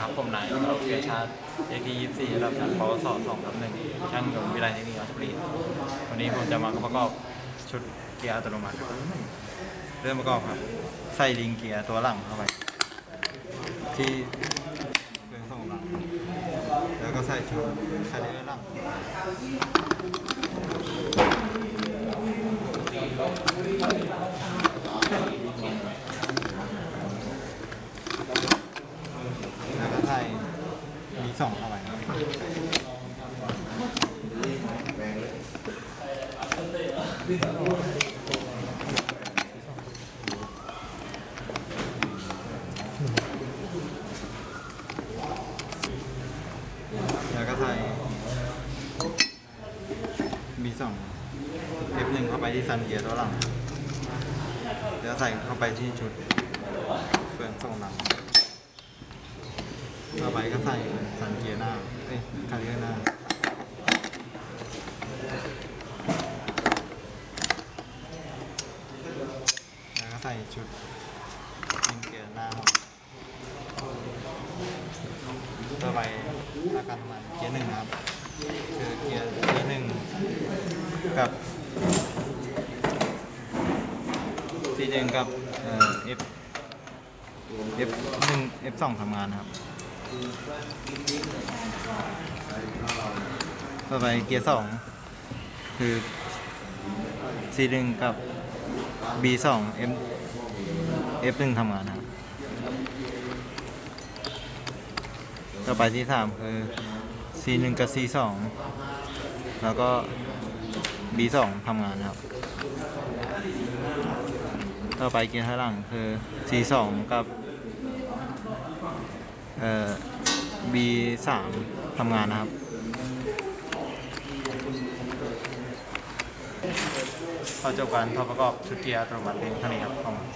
ครับ ผมนายเราเกียรติชาติเลขที่24ระดับชั้นปวส2ทับหนึ่งช่างยนต์วิไลเทคนิคราชบุรีวันนี้ผมจะมาประกอบชุดเกียร์อัตโนมัติครับเริ่มประกอบครับ ใส่ลิงเกียร์ตัวหลังเข้าไป ที่เครื่องส่งหลังแล้วก็ใส่ชุดคาเดอร์หลัง แล้วก็ใส่ มีสองเข้าไปแล้วก็ใส่มีสอง F1 เข้าไปที่ซันเกียร์ตัวหลังแล้วใส่เข้าไปที่ชุดเฟืองส่งหลัง ต่อไปก็ใส่สันเกียร์หน้า เอ้ยคารเรียร์หน้า แล้วก็ใส่ชุดยิงเกียร์หน้าครับต่อไปอาการมันเกียร์หนึ่งนะครับ คือเกียร์เกียร์หนึ่งกับ C หนึ่งกับเอ่อ F F หนึ่ง F สองทำงานนะครับ ต่อไปเกียร์สองคือ C หนึ่งกับ B สอง F F หนึ่งทำงานนะครับ ต่อไปที่สามคือ C หนึ่งกับ C สองแล้วก็ B สองทำงานนะครับ ต่อไปเกียร์ถอยหลังคือ C สองกับ เอ่อ B สามทำงานนะครับขอจบการทดประกอบชุดเกียร์อัตโนมัติเพียงเท่านี้ครับขอบคุณ